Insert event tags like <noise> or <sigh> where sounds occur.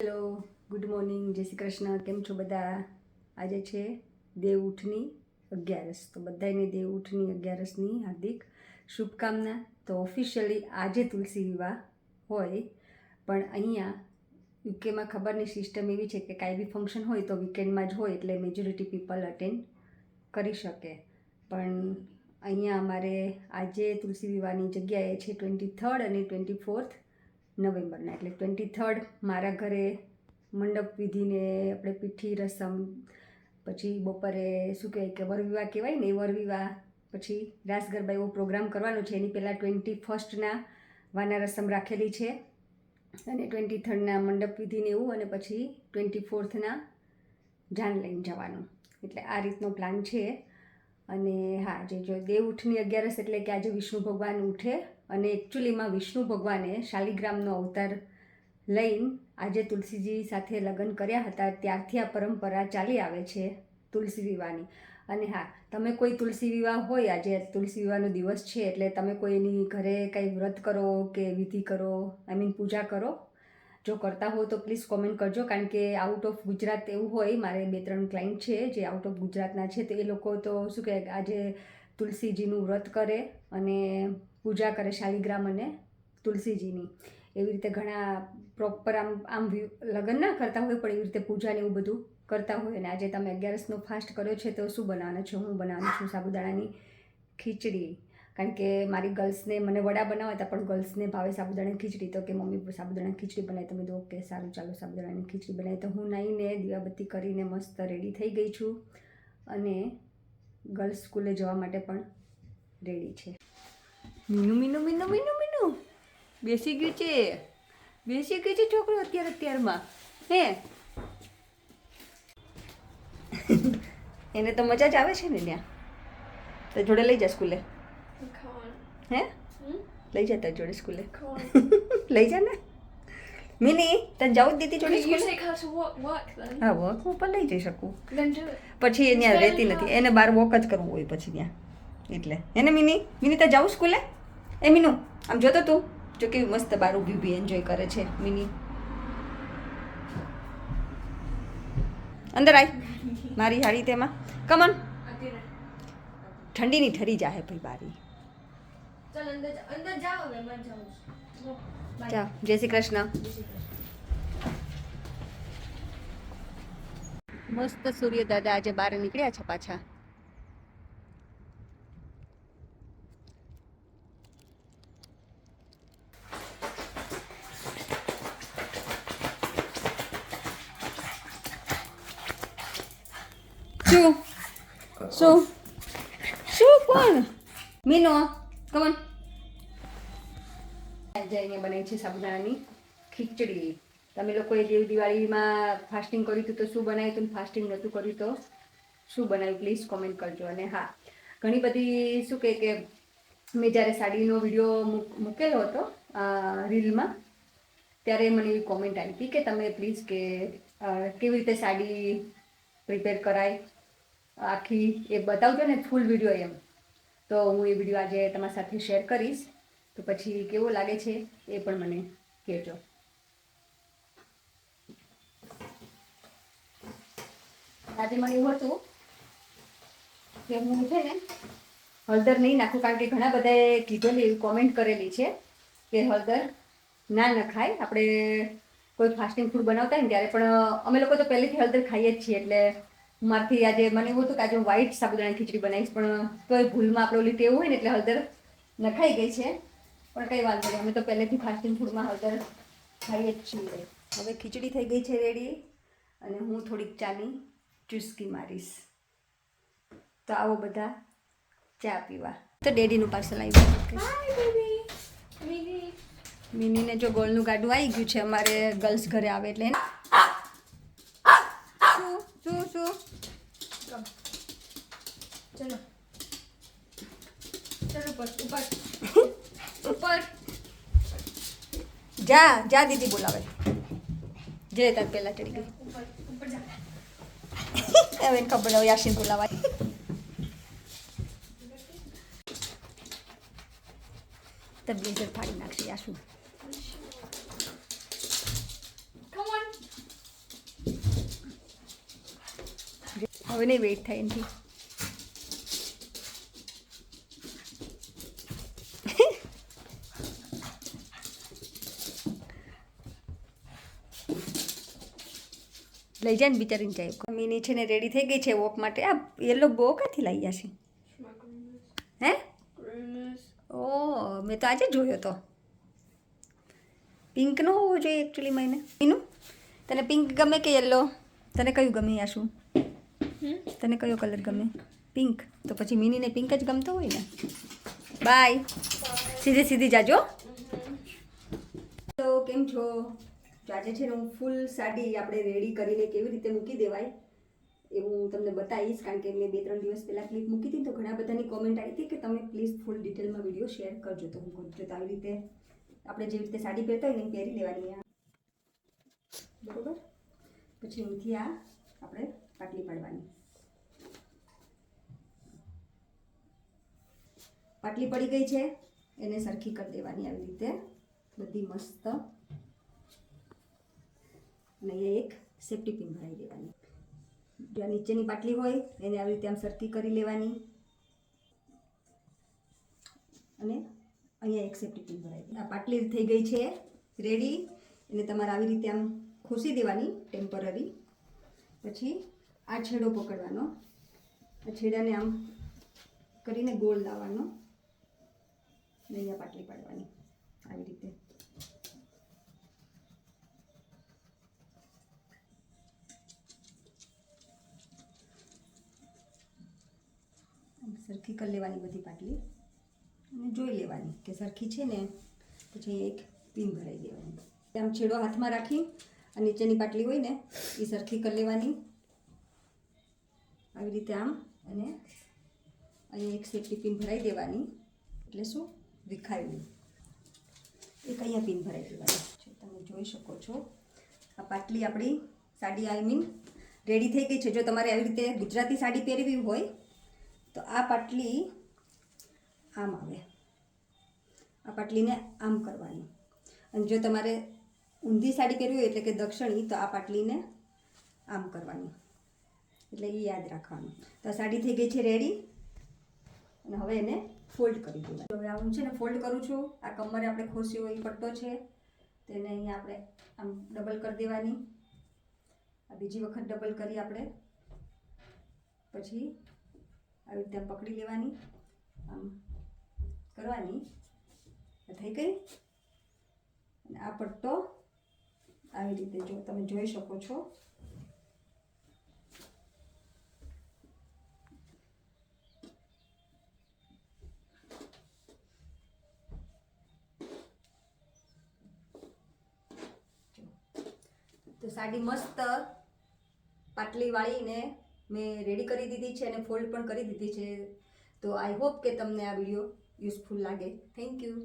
Hello good morning જય શ્રી કૃષ્ણ. કેમ છો બધા? આજે છે દેવ ઉઠની અગિયારસ. તો બધાને દેવ ઉઠની અગિયારસની હાર્દિક શુભકામના. તો ઓફિશિયલી આજે તુલસી વિવાહ હોય, પણ અહીંયા યુકેમાં ખબરની સિસ્ટમ એવી છે કે કાંઈ બી ફંક્શન હોય તો વીકેન્ડમાં જ હોય, એટલે મેજોરિટી પીપલ અટેન્ડ કરી શકે. પણ અહીંયા અમારે આજે તુલસી વિવાહની જગ્યાએ છે ટ્વેન્ટી થર્ડ અને ટ્વેન્ટી ફોર્થ નવેમ્બરના, એટલે ટ્વેન્ટી થર્ડ મારા ઘરે મંડપ વિધિને આપણે પીઠી રસમ, પછી બપોરે શું કહેવાય કે વરવિવાહ કહેવાય ને એ વરવિવાહ, પછી રાસ ગરબા એવો પ્રોગ્રામ કરવાનો છે. એની પહેલાં ટ્વેન્ટી ફર્સ્ટના વાના રસમ રાખેલી છે અને ટ્વેન્ટી થર્ડના મંડપ વિધિને એવું અને પછી ટ્વેન્ટી ફોર્થના જાન લઈને જવાનું. એટલે આ રીતનો પ્લાન છે. અને હા, જે જો દેવ ઉઠની અગિયારસ એટલે કે આજે વિષ્ણુ ભગવાન ઉઠે અને એકચ્યુઅલીમાં વિષ્ણુ ભગવાને શાલિગ્રામનો અવતાર લઈને આજે તુલસીજી સાથે લગ્ન કર્યા હતા, ત્યારથી આ પરંપરા ચાલી આવે છે તુલસી વિવાહની. અને હા, તમે કોઈ તુલસી વિવાહ હોય, આજે તુલસી વિવાહનો દિવસ છે, એટલે તમે કોઈની ઘરે કંઈ વ્રત કરો કે વિધિ કરો આઈ મીન પૂજા કરો? જો કરતા હો તો પ્લીઝ કોમેન્ટ કરજો, કારણ કે આઉટ ઓફ ગુજરાત એવું હોય, મારે બે ત્રણ ક્લાઇન્ટ છે, જે આઉટ ઓફ ગુજરાતના છે, તો એ લોકો તો શું કહે, આજે તુલસીજીનું વ્રત કરે અને પૂજા કરે શાલિગ્રામ અને તુલસીજીની. એવી રીતે ઘણા પ્રોપર આમ આમ લગ્ન ના કરતા હોય, પણ એવી રીતે પૂજા ને એવું બધું કરતા હોય. અને આજે તમે અગિયારસનો ફાસ્ટ કર્યો છે, તો શું બનાવવાનું છે? હું બનાવું છું સાબુદાણાની ખીચડી. કારણ કે મારી ગર્લ્સને મને વડા બનાવતા, પણ ગર્લ્સને ભાવે સાબુદાણાની ખીચડી. તો કે મમ્મી સાબુદાણાની ખીચડી બનાવી તમે દો કે સારું, ચાલો, સાબુદાણાની ખીચડી બનાવી તો હું નાઈને દીવાબત્તી કરીને મસ્ત રેડી થઈ ગઈ છું. અને ગર્લ્સ સ્કૂલે જવા માટે પણ રેડી છે. મીનુ મીનુ મીનુ મીનુ મીનુ. બેસી ગયું છે. બેસી ગયું છે છોકરો અત્યારે અત્યારમાં. હે? એને તો મજા જ આવે છે ને ત્યાં. તો જોડે લઈ જા સ્કૂલે. હે? લઈ જા તાર જોડે સ્કૂલે. લઈ જા ને. મિની તને જવું જ દીધી જોડે સ્કૂલે. હા વોક હું પણ લઈ જઈ શકું. પછી ત્યાં રહેતી નથી. એને બહાર વોક જ કરવું હોય પછી ત્યાં. એટલે. એને મિની? મિની તો જાઉં સ્કૂલે? એ મીનુ આમ જોતો તું જો કેવી મસ્ત બાર ઊભી ઊભી એન્જોય કરે છે મિની. અંદર આવી મારી હાડી તેમાં. કમન ઠંડીની ઠરી જાહે ભાઈ બારી. ચા જય શ્રી કૃષ્ણ. મસ્ત સૂર્ય દાદા આજે બહાર નીકળ્યા છે પાછા. શું? શું? શું કોણ મીનો કમન અહીંયા બનાવી છે સાબુદાણાની ખીચડી. તમે લોકોએ જે દિવાળીમાં ફાસ્ટિંગ કર્યું હતું તો શું બનાવ્યું હતું? ફાસ્ટિંગ નહોતું કર્યું તો શું બનાવ્યું? પ્લીઝ કોમેન્ટ કરજો. અને હા, ઘણી બધી શું કહે કે મેં જ્યારે સાડીનો વીડિયો મૂકેલો હતો રીલમાં, ત્યારે મને એવી કોમેન્ટ આવી હતી કે તમે પ્લીઝ કે કેવી રીતે સાડી પ્રિપેર કરાય? આખી એ બતાવજો ને ફૂલ વીડિયો એમ. તો હું એ વીડિયો આજે તમારી સાથે શેર કરીશ. તો પછી કેવો લાગે છે એ પણ મને કહેજો. આજે મને એવું હતું કે હું છે ને હળદર નહીં નાખું કારણ કે ઘણા બધાએ કીધેલી કોમેન્ટ કરેલી છે કે હળદર ના નખાય. આપણે કોઈ ફાસ્ટિંગ ફૂડ બનાવતા હોય ને ત્યારે પણ અમે લોકો તો પહેલેથી હળદર ખાઈએ જ છીએ એટલે મારથી આજે મને એવું હતું કે આજે હું વ્હાઈટ સાબુદાણાની ખીચડી બનાવીશ પણ કોઈ ભૂલમાં આપણે ઓલી ટેવ હોય ને એટલે હળદર નખાઈ ગઈ છે. પણ કંઈ વાંધો નહીં અમે તો પહેલેથી ફાસ્ટિંગ ફૂડમાં હળદર ખાઈએ જ છીએ. હવે ખીચડી થઈ ગઈ છે રેડી અને હું થોડીક ચાની ચુસ્કી મારીશ. તો આવો બધા ચા પીવા. તો ડેડીનું પાર્સલ આવી. મિનીને જો ગોળનું ગાડું આવી ગયું છે અમારે ગર્લ્સ ઘરે આવે એટલે. ચલો. ચલો ઉપર ઉપર. <laughs> ઉપર. જા જા દીદી બોલાવે. જે તાર પેલા ચડી ગઈ. ઉપર ઉપર જા. <laughs> હવે ખબર હોય યાશીન બોલાવાય. તો બ્લેઝર ફાડી નાખશે યાશું હવે નહીં વેઇટ થાય એનાથી. લઈ જાય ને બિચારીને જાય મિની છે ને રેડી થઈ ગઈ છે વોક માટે. આ યલો બહુ ક્યાંથી લઈ જશે હે? ઓ, મેં તો આજે જોયો તો. પિંકનો હોવો જોઈએ એકચ્યુઅલી મહિને એનું તને પિંક ગમે કે યલો તને કયું ગમે આ તને કયો કલર ગમે? પિંક તો પછી મિનીને પિંક જ ગમતો હોય ને? બાય સીધી સીધી જાજો. તો કેમ છો? તો આજે છે ને હું ફૂલ સાડી આપણે રેડી કરીને કેવી રીતે મૂકી દેવાય એવું હું તમને બતાવીશ, કારણ કે મેં બે ત્રણ દિવસ પહેલાં ક્લિપ મૂકી હતી તો ઘણા બધાની કોમેન્ટ આવી હતી કે તમે પ્લીઝ ફૂલ ડિટેલમાં વીડિયો શેર કરજો. તો હું કહું છું આવી રીતે આપણે જેવી રીતે સાડી પહેરતા હોય ને પહેરી લેવાની આ બરોબર? પછી અહીંથી આ આપણે પાટલી પાડવાની. પાટલી પડી ગઈ છે, એને સરખી કરી દેવાની આવી રીતે. બધી મસ્ત અને અહીંયા એક સેફ્ટી પિન ભરાઈ દેવાની. જો નીચેની પાટલી હોય, એને આવી રીતે આમ સરખી કરી લેવાની. અને અહીંયા એક સેફ્ટી પિન ભરાઈ આ પાટલી થઈ ગઈ છે રેડી એને તમારે આવી રીતે આમ ખોસી દેવાની ટેમ્પરરી પછી આ છેડો પકડવાનો. આ છેડાને આમ કરીને ગોળ લાવવાનો. અને અહીંયા પાટલી પાડવાની. આવી રીતે. કરી લેવાની બધી પાટલી અને જોઈ લેવાની કે સરખી છે ને. પછી એક પિન ભરાઈ દેવાની. આમ છેડો હાથમાં રાખી અને નીચેની પાટલી હોય ને, એ સરખી કરી લેવાની. આવી રીતે આમ અને અહીંયા એક સેફટી પિન ભરાઈ દેવાની. એટલે શું? વિખાય નહીં એક અહીંયા પિન ભરાઈ દેવાની. છે તમે જોઈ શકો છો, આ પાટલી આપણી સાડી આઈ મીન રેડી થઈ ગઈ છે. જો તમારે આવી રીતે ગુજરાતી સાડી પહેરવી હોય તો આ પાટલી આમ આવે. આ પાટલીને આમ કરવાની. અને જો તમારે ઊંધી સાડી પહેરવી હોય એટલે કે દક્ષિણી, તો આ પાટલીને આમ કરવાની. એટલે એ યાદ રાખવાનું. તો આ સાડી થઈ ગઈ છે રેડી અને હવે એને ફોલ્ડ કરી દેવાનું. હવે હું છે ને ફોલ્ડ કરું છું. આ કમરે આપણે ખોસી હોય એ પટ્ટો છે. તેને અહીંયા આપણે આમ ડબલ કરી દેવાની. આ બીજી વખત ડબલ કરી આપણે. પછી આવી રીતે પકડી લેવાની. આમ કરવાની. થઈ ગઈ. અને આ પટ્ટો આવી રીતે જો તમે જોઈ શકો છો. તો સાડી મસ્ત પાટલી વાળીને મેં રેડી કરી દીધી છે અને ફોલ્ડ પણ કરી દીધી છે. તો આઈ હોપ કે તમને આ વીડિયો યુઝફુલ લાગે. Thank you